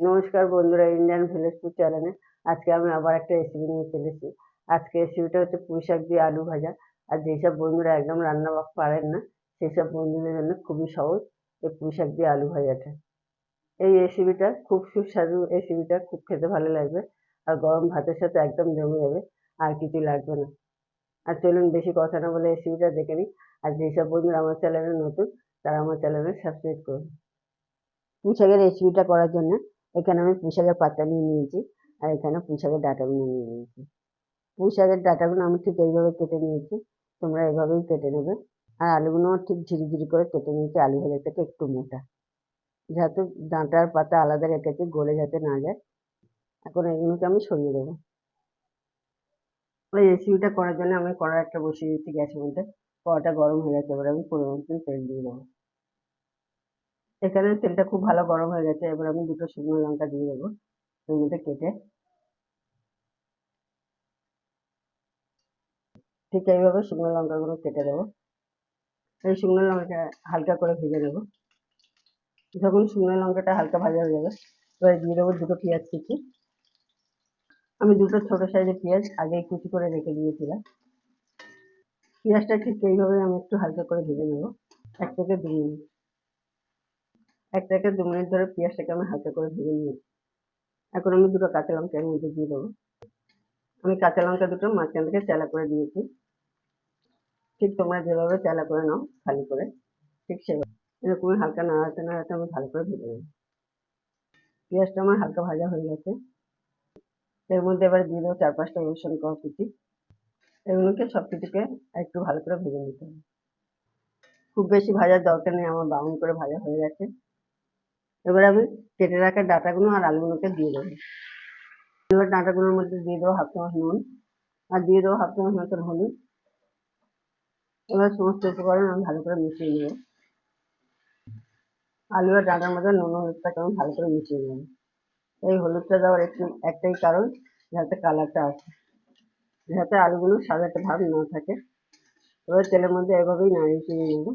নমস্কার বন্ধুরা Indian village food চ্যানেলে আজকে আমি আবার একটা রেসিপি নিয়ে চলেছি আজকে রেসিপিটা হচ্ছে পুঁই শাক দিয়ে আলু ভাজা। আর যেসব বন্ধুরা একদম রান্না পারেন না, সেসব বন্ধুদের জন্য খুবই সহজ এই পুঁই শাক দিয়ে আলু ভাজাটা। এই রেসিপিটা খুব সুস্বাদু রেসিপিটা খুব খেতে ভালো লাগবে। আর গরম ভাতের সাথে একদম জমে যাবে, আর কিছু লাগবে না। আর চলুন বেশি কথা না বলে রেসিপিটা দেখে নিই। আর যেসব বন্ধুরা আমার চ্যানেলে নতুন, তারা আমার চ্যানেলে সাবস্ক্রাইব করুন। পুঁই শাকের রেসিপিটা করার জন্য এখানে আমি পুঁই শাকের পাতা নিয়ে নিয়েছি, আর এখানে পুঁই শাকের ডাঁটাগুলো নিয়ে নিয়েছি। পুঁই শাকের ডাঁটাগুলো আমি ঠিক এইভাবে কেটে নিয়েছি, তোমরা এভাবেই কেটে নেবে। আর আলুগুলো ঠিক ঝিরি ঝিরি করে কেটে নিয়েছি, আলু ভাজা থেকে একটু মোটা। যাতে ডাঁটার পাতা আলাদা রেখেছি গলে যাতে না যায়, এখন এগুলোকে আমি সরিয়ে দেবো। ওই রেসিপিটা করার জন্য আমি কড়া একটা বসিয়ে দিয়েছি গ্যাসের মধ্যে কড়াটা গরম হয়ে গেছে, এবার আমি পরিমাণ তেল দিয়ে দেবো। এখানে তেলটা খুব ভালো গরম হয়ে গেছে, এবার আমি দুটো শুকনো লঙ্কা দিয়ে দেবো, এর মধ্যে কেটে। ঠিক এইভাবে শুকনো লঙ্কাগুলো কেটে দেবো। এই শুকনো লঙ্কাটা হালকা করে ভেজে নেব। যখন শুকনো লঙ্কাটা হালকা ভাজা হয়ে যাবে, এবার দিয়ে দেবো দুটো পেঁয়াজ কুচি। আমি দুটো ছোটো সাইজের পেঁয়াজ আগে কুচি করে রেখে দিয়েছিলাম। পেঁয়াজটা ঠিক এইভাবে আমি একটু হালকা করে ভেজে নেব, এক থেকে দু মিনিট। এক থেকে দু মিনিট ধরে পেঁয়াজটাকে আমি হালকা করে ভেজে নিয়েছি। এখন আমি দুটো কাঁচা লঙ্কা এর মধ্যে দিয়ে দেবো। আমি কাঁচা লঙ্কা দুটো মাঝখান থেকে চেলা করে দিয়েছি। ঠিক তোমরা যেভাবে চেলা করে নাও, খালি করে, ঠিক সেভাবে। এরকমই হালকা নাড়াতে নাড়াতে আমি ভালো করে ভেজে নেব। পেঁয়াজটা আমার হালকা ভাজা হয়ে গেছে। এর মধ্যে এবার দিয়ে দেবো চার পাঁচটা রসুন কম কুচি এগুলোকে সব কিছুকে একটু ভালো করে ভেজে নিতে হবে। খুব বেশি ভাজার দরকার নেই, আমার বাউন করে ভাজা হয়ে গেছে। এবার আমি কেটে রাখা ডাঁটাগুলো আর আলুগুলোকে দিয়ে দেবো। এবার ডাঁটাগুলোর মধ্যে দিয়ে দেবো হাফ চামচ নুন আর দিয়ে দেবো হাফ চামচ মতন হলুদ। এবার সমস্ত উপকরণ আমি ভালো করে মিশিয়ে নেব। আলু আর ডাঁটার মধ্যে নুন হলুদটাকে আমি ভালো করে মিশিয়ে নেব। এই হলুদটা দেওয়ার একটু, একটাই কারণ যাতে কালারটা আসে। যাতে আলুগুলো সাদাটা ভাব না থাকে। এবার তেলের মধ্যে এভাবেই নাড়িয়ে চিড়ে নেব।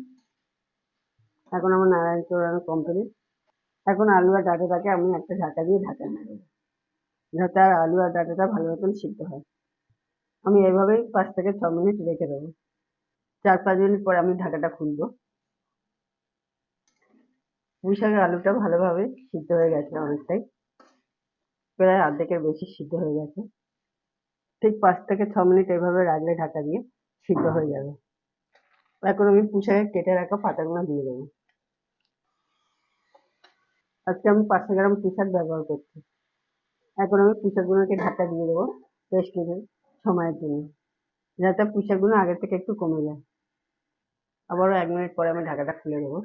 এখন আমার নাড়াই চড়ানো কমপ্লিট। এখন আলু আর ডাঁটাটাকে আমি একটা ঢাকা দিয়ে ঢাকা নেব। যাতে আর আলু আর ডাঁটাটা ভালো মতন সিদ্ধ হয়। আমি এভাবেই পাঁচ থেকে ছ মিনিট রেখে দেবো। চার পাঁচ মিনিট পরে আমি ঢাকাটা খুলবো। পুঁই শাকের আলুটা ভালোভাবে সিদ্ধ হয়ে গেছে অনেকটাই। প্রায় অর্ধেকের বেশি সিদ্ধ হয়ে গেছে। ঠিক পাঁচ থেকে ছ মিনিট এভাবে রাখলে ঢাকা দিয়ে সিদ্ধ হয়ে যাবে। এখন আমি পুঁই শাকের কেটে রাখা পাতাগুলো দিয়ে দেবো। আজকে আমি পাঁচশো গ্রাম পুঁই শাক ব্যবহার করছি। এখন আমি পুঁই শাকগুলোকে ঢাকা দিয়ে দেবো বেশ কিছু সময়ের জন্য, যাতে পুঁই শাকগুলো আগে থেকে একটু কমে যায়। আবারও এক মিনিট পরে আমি ঢাকাটা খুলে দেবো।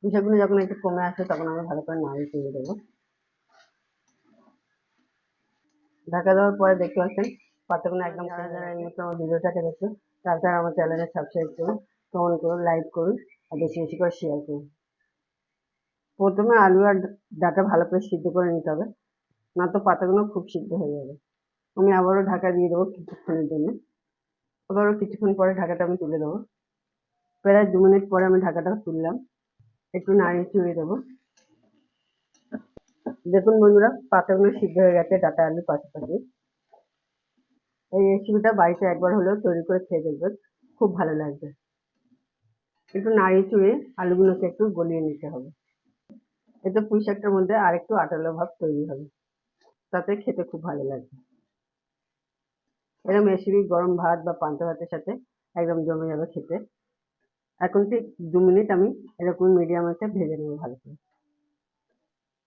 পুঁই শাকগুলো যখন একটু কমে আসে তখন আমি ভালো করে নাড়িয়ে তুলে দেবো। ঢাকা দেওয়ার পরে দেখতে পাচ্ছেন, পাতাগুলো একদম আমার ভিডিওটাকে দেখছ তারা আমার চ্যানেলে সাবস্ক্রাইব করুন কমেন্ট করুন লাইক করুন, আর বেশি বেশি করে শেয়ার করুন। প্রথমে আলু আর ডাটা ভালো করে সিদ্ধ করে নিতে হবে, না তো পাতাগুলো খুব সিদ্ধ হয়ে যাবে। আমি আবারও ঢাকা দিয়ে দেবো কিছুক্ষণের জন্য। আবারও কিছুক্ষণ পরে ঢাকাটা আমি তুলে দেবো। প্রায় দু মিনিট পরে আমি ঢাকাটা তুললাম। একটু নাড়িয়ে চুড়িয়ে দেবো। দেখুন বন্ধুরা, পাতাগুলো সিদ্ধ হয়ে গেছে, ডাটা, আলু পাশাপাশি এই রেসিপিটা বাড়িতে একবার হলেও তৈরি করে খেয়ে দেখবেন, খুব ভালো লাগবে। একটু নাড়িয়ে চুড়ে আলুগুলোকে একটু গলিয়ে নিতে হবে। এতে পুঁই শাকটার মধ্যে আর একটু আটালো ভাব তৈরি হবে। তাতে খেতে খুব ভালো লাগবে। এরকম রেসিপি গরম ভাত বা পান্তা ভাতের সাথে একদম জমে যাবে খেতে। এখন ঠিক দু মিনিট আমি এরকম মিডিয়াম আছে ভেজে নেব ভালো করে।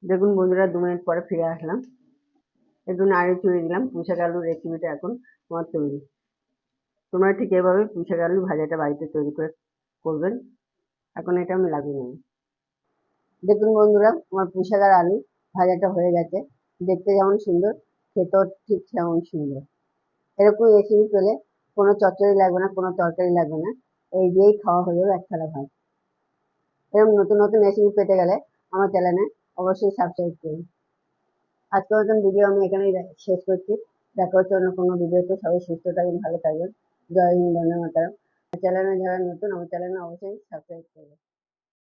দেখুন বন্ধুরা, দু মিনিট পরে ফিরে আসলাম। একটু নাড়িয়ে চুড়ে দিলাম পুঁইশাক আলুর রেসিপিটা এখন আমার তৈরি। তোমরা ঠিক এভাবে পুঁইশাক আলু ভাজাটা বাড়িতে তৈরি করে করবেন। এখন এটা আমি লাগিয়ে নেব। দেখুন বন্ধুরা, আমার পুঁইশাক আর আলু ভাজাটা হয়ে গেছে। দেখতে যেমন সুন্দর, খেতেও ঠিক তেমন সুন্দর। এরকম রেসিপি পেলে কোনো চচ্চড়ি লাগবে না, কোনো তরকারি লাগবে না। এই দিয়েই খাওয়া হয়ে যাবে এক ভাত। এরকম নতুন নতুন রেসিপি পেতে গেলে আমার চ্যানেলে অবশ্যই সাবস্ক্রাইব করুন। আজকের মতন ভিডিও আমি এখানেই শেষ করছি। দেখা হচ্ছে অন্য কোনো ভিডিওতে সবাই সুস্থ থাকবেন, ভালো থাকবেন। জয় হিন্দ, বন্দে মাতারাম। চ্যানেলে যারা নতুন, আমার চ্যানেলে অবশ্যই সাবস্ক্রাইব করবেন।